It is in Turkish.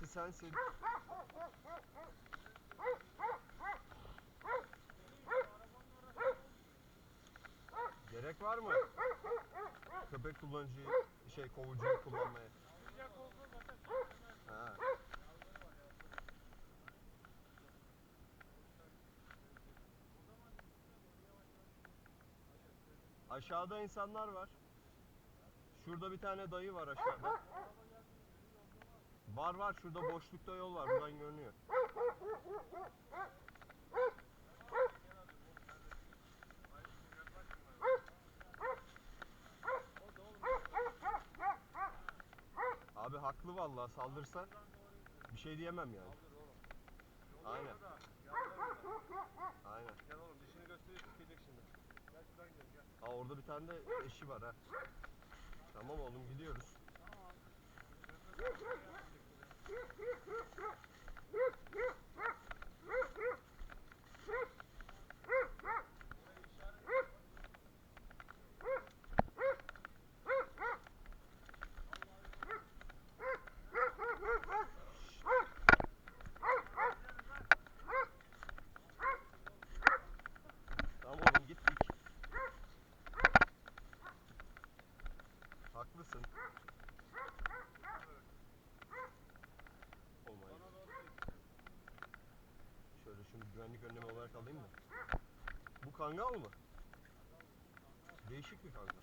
birisi sensin. Gerek var mı? Köpek kullanıcı şey kovucuyu kullanmaya. Ha. Aşağıda insanlar var. Şurada bir tane dayı var aşağıda. Var var şurada boşlukta yol var buradan görünüyor. Abi haklı vallahi saldırsa bir şey diyemem yani. Aynen. Aynen. Gel oğlum dişini gösteriyor sıkacak şimdi. Gel şuradan gidelim gel. Aa orada bir tane de eşi var ha. Tamam oğlum gidiyoruz. Tamam Şimdi güvenlik önlemi olarak alayım mı? Bu kangal mı? Değişik bir kangal.